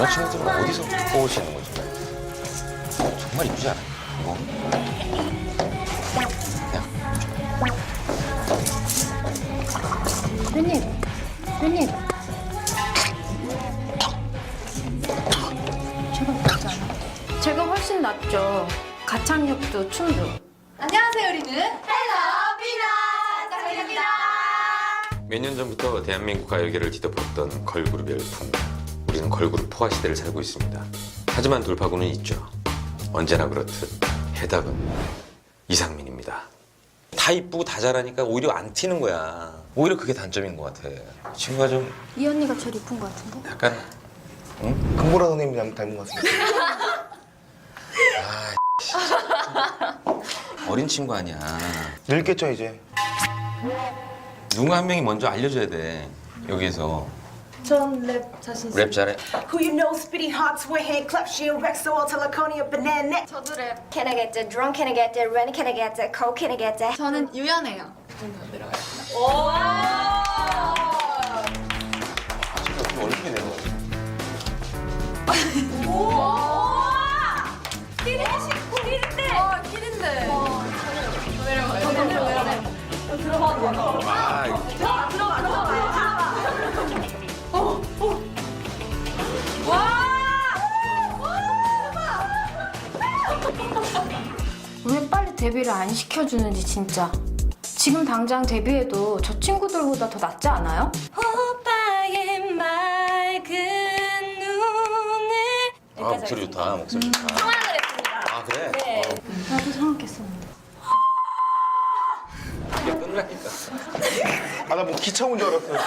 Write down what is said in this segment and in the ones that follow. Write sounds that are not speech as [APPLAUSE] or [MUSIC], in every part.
여자친구들은 어디서 뽑으시는 거죠? 정말 이쁘지 않아요? 이거? 그냥? 제가 낫지 않아? 제가 훨씬 낫죠. 가창력도 춤도. 안녕하세요, 우리는 헬로 비나 장입니다. 몇 년 전부터 대한민국 가요계를 뒤덮었던 걸그룹 열풍. 우리는 걸그룹 포화 시대를 살고 있습니다. 하지만 돌파구는 있죠. 언제나 그렇듯 해답은 이상민입니다. 다 이쁘고 다 잘하니까 오히려 안 튀는 거야. 오히려 그게 단점인 것 같아. 친구가 좀 이 언니가 제일 이쁜 것 같은데? 약간 응? 금보라 선생님 닮- 닮은 것 같습니다. [LAUGHS] 아. 어린 친구 아니야. 늙겠죠 이제. 누군가 한 명이 먼저 알려줘야 돼. 여기에서 전 랩 자신 있어요. 랩 잘해. Who you know, spitty hot, with hand clap, shield, Rexo, Teleconia, banana. 저도 랩. Can I get the drunk? Can I get the red? Can I get the coke? Can I get the 저는 유연해요. 진짜 좀 얼굴이 내려. 어, 데뷔를 안 시켜주는지 진짜. 지금 당장 데뷔해도 저 친구들보다 더 낫지 않아요? 오빠의 맑은 눈을 아 목소리 좋다. 목소리 좋다. 아 그래? 네. 나도 생각했었는데. 이게 끊으라니까. 아 나 뭐 기차 온 줄 알았어요.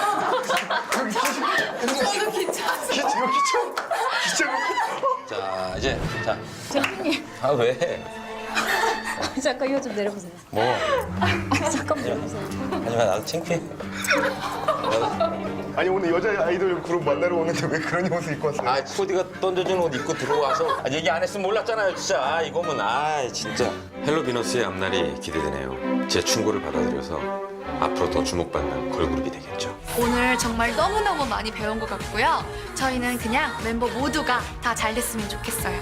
저도 기차. 기차 기차 기차. 자 이제 자. 대표님, 아 왜? [LAUGHS] 잠깐 이거 좀 내려보세요. 뭐? 잠깐 내려보세요. 하지만 나도 창피해. [LAUGHS] 아니 오늘 여자 아이돌 그룹 만나러 오는데 왜 그런 옷을 입고 왔어요? 아 코디가 던져준 옷 입고 들어와서 아, 얘기 안 했으면 몰랐잖아요 진짜 아, 이거면 아 진짜 헬로 비너스의 앞날이 기대되네요 제 충고를 받아들여서 앞으로 더 주목받는 걸그룹이 되겠죠 오늘 정말 너무너무 많이 배운 것 같고요. 저희는 그냥 멤버 모두가 다 잘 됐으면 좋겠어요.